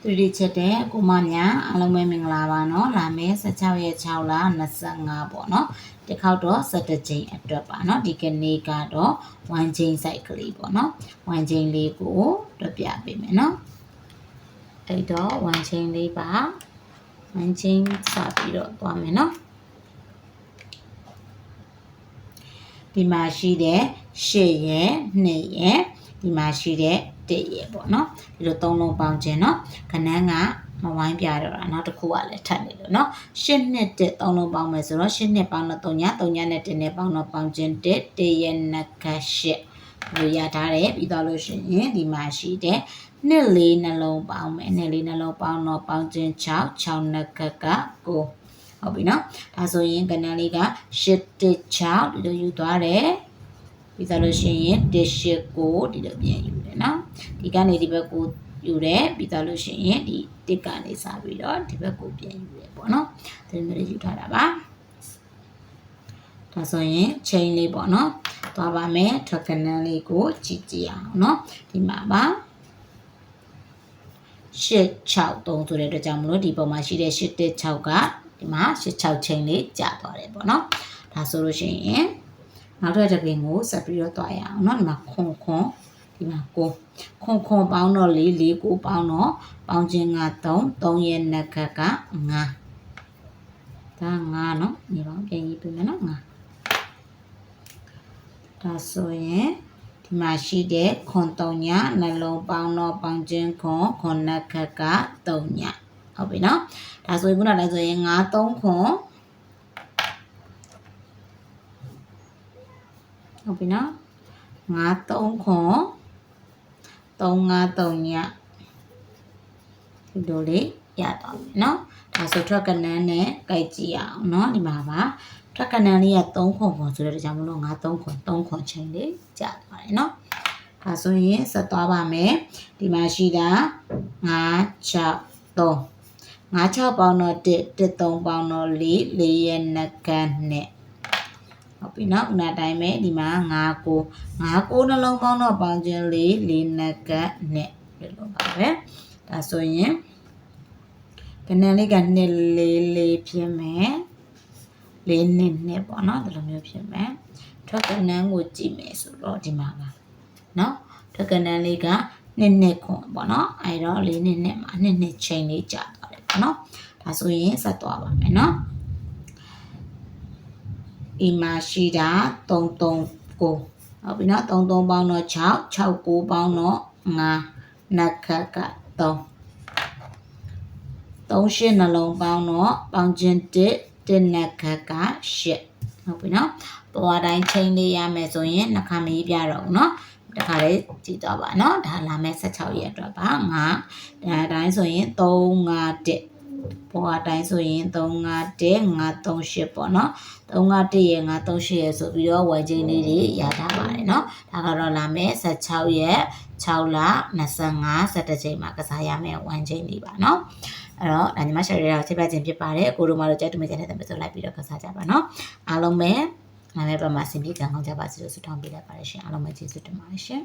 သူဒီချက်တဲ့ကိုမညာအားလုံးပဲမင်္ဂလာပါเนาะလာမယ်16ရက်6လ25ပေါ့เนาะဒီခေါက်တော့17ချိန်အတွက်ပါเนาะဒီကနေ့ကတော့1ချိန် site ကလေးပေါ့เนาะ1ချိန်လေးကိုတွက်ပြပေးမယ်เนาะအဲ့တော့1ချိန်လေးပါ1ချိန်စပြီးတော့သွားမယ်เนาะဒီမှာရှိတဲ့8ရက်2ရက်ဒီမှာရှိတဲ့ 1ရက်ပေါ့နော်ဒီလိုသုံးလုံးပေါင်းခြင်းနော်ခဏန်းကမဝိုင်းပြတော့တာနောက်တစ်ခုကလည်းထပ်နေလို့နော်ရှစ်နှစ်တစ်သုံးလုံးပေါင်းမယ်ဆိုတော့ရှစ်နှစ်ပေါင်းတော့3ည3ညနဲ့1နဲ့ပေါင်းတော့ပေါင်းခြင်းတစ်1ရက်နှစ်ခတ်ရှစ်လို့ရထားတယ်ပြီးတော့လို့ရှိရင်ဒီမှာရှိတဲ့နှစ်လေးနှလုံးပေါင်းမယ်နှစ်လေးနှလုံးပေါင်းတော့ပေါင်းခြင်း6 6နှစ်ခတ်က9ဟုတ်ပြီနော်ဒါဆိုရင်ကဏ္ဍလေးက8 6ဒီလိုယူသွားတယ်ပြီးသားလို့ရှိရင်1 8 9ဒီလိုပြန်ယူတယ်နော် ဒီကနေဒီဘက်ကိုယူတယ်ပြီးတော့လို့ရှိရင်ဒီတစ်ကနေစပြီးတော့ဒီဘက်ကိုပြန်ယူတယ်ပေါ့နော်ဒီလိုမျိုးယူထားတာပါဒါဆိုရင် chain လေးပေါ့နော်သွားပါမယ်ထွက်ကနန်းလေးကိုကြည့်ကြည့်အောင်နော်ဒီမှာပါ863ဆိုတဲ့အတွက်ကြောင့်မလို့ဒီပုံမှာရှိတဲ့816ကဒီမှာ86ချိန်လေးကြာသွားတယ်ပေါ့နော်ဒါဆိုလို့ရှိရင်နောက်ထပ်တစ်ပင်ကိုဆက်ပြီးတော့တွားရအောင်နော်ဒီမှာခွန်ခွန် ဒီမှာကိုခွန်ခွန်ပေါင်းတော့၄၄ကိုပေါင်းတော့ပေါင်းခြင်းက3 3ရဲ့နက်ခက်က5ဒါ5เนาะဒီပေါင်းပြန်ရေးပြမယ်เนาะ5ဒါဆိုရင်ဒီမှာရှိတဲ့ခွန်3ညနှလုံးပေါင်းတော့ပေါင်းခြင်းခွန်ခွန်နက်ခက်က3ညဟုတ်ပြီเนาะဒါဆိုရင်ခုနကလည်းဆိုရင်5 3ခွန်ဟုတ်ပြီနော်5 3ခွန် 3 5 3ညဒီလိုလေးရတော့မယ်နော်ဒါဆိုထွက်ကနန်းနဲ့ကြိုက်ကြည့်ရအောင်နော်ဒီမှာပါထွက်ကနန်းလေးက3ခွန်ခွန်ဆိုတဲ့ကြောင့်မလို့5 3ခွန်3ခွန်ချိန်လေးကြာသွားတယ်နော်ဒါဆိုရင်ဆက်သွားပါမယ်ဒီမှာရှိတာ5 6 3 5 6ပေါင်းတော့1 1 3ပေါင်းတော့4 4ရဲ့နှကန်နဲ့ ဟုတ်ပြီနော်ဥနာတိုင်းပဲဒီမှာ9ကို9ကိုနှလုံးပေါင်းတော့ပေါင်းခြင်း4 4နှကတ်နဲ့ဒီလိုပါပဲဒါဆိုရင်ကနန်လေးက2 4 4ဖြစ်မယ်4နှစ်နှစ်ပေါ့နော်ဒီလိုမျိုးဖြစ်မယ်ထွက်ကနန်းကိုကြည့်မယ်ဆိုတော့ဒီမှာပါနော်ထွက်ကနန်းလေးကနှစ်နှစ်ခွန်ပေါ့နော်အဲတော့4နှစ်နှစ်မှာနှစ်နှစ်ချိန်လေးကြာသွားတယ်ပေါ့နော်ဒါဆိုရင်ဆက်သွားပါမယ်နော် အိမ်မှာရှိတာ339ဟုတ်ပြီနော်33ပေါင်းတော့6 69ပေါင်းတော့9နက်ခတ်က3 3ရှစ်နှလုံးပေါင်းတော့ပေါင်းချင်း1တစ်နက်ခတ်က8ဟုတ်ပြီနော်ပေါ်တိုင်းချိန်လေးရမယ်ဆိုရင်နှခမေးပြတော့ဘူးနော်တခါလေးကြည့်တော့ပါနော်ဒါလာမဲ့16ရက်အတွက်ပါ9ဒါတိုင်းဆိုရင်3 5 1 ပေါ်အတိုင်းဆိုရင်351 538ပေါ့နော်351ရဲ့538ရဲ့ဆိုပြီးတော့ဝယ်ချင်းလေးတွေရထားပါတယ်เนาะဒါကတော့လာမယ်16ရက်6လ25 17ချိန်မှာကစားရမယ်ဝမ်ချင်းလေးပါเนาะအဲ့တော့ဒါညီမရှာရတာချက်ပြခြင်းဖြစ်ပါတယ်ကိုတို့မတို့ကြိုက်တူမကြတဲ့တဲ့ဆိုလိုက်ပြီးတော့ကစားကြပါเนาะအားလုံးပဲငါလည်းပမာစင်ပြေကံကောင်းကြပါစေလို့ဆုတောင်းပေးလိုက်ပါတယ်ရှင်အားလုံးပဲကျေးဇူးတင်ပါတယ်ရှင်